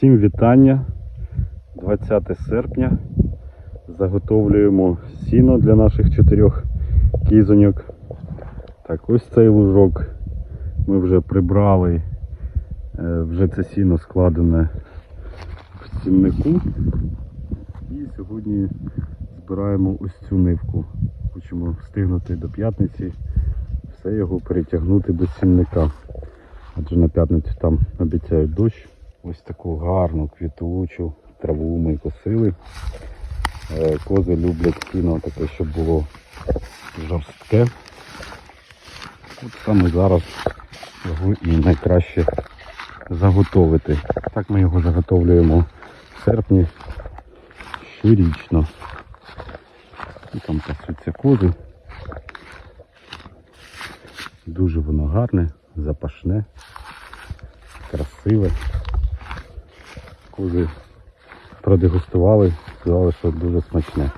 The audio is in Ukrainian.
Всім вітання. 20 серпня. Заготовлюємо сіно для наших чотирьох кізоньок. Так, ось цей лужок ми вже прибрали. Е, Вже це сіно складене в стіннику. І сьогодні збираємо ось цю нивку. Хочемо встигнути до п'ятниці все його перетягнути до сінника. Адже на п'ятницю там обіцяють дощ. Ось таку гарну квітучу траву ми косили. Е, Кози люблять сіно таке, щоб було жорстке. От саме зараз його і найкраще заготовити. Так ми його заготовлюємо в серпні щорічно. І там пасуться кози. Дуже воно гарне, запашне, красиве. Кози продегустували, сказали, що дуже смачне.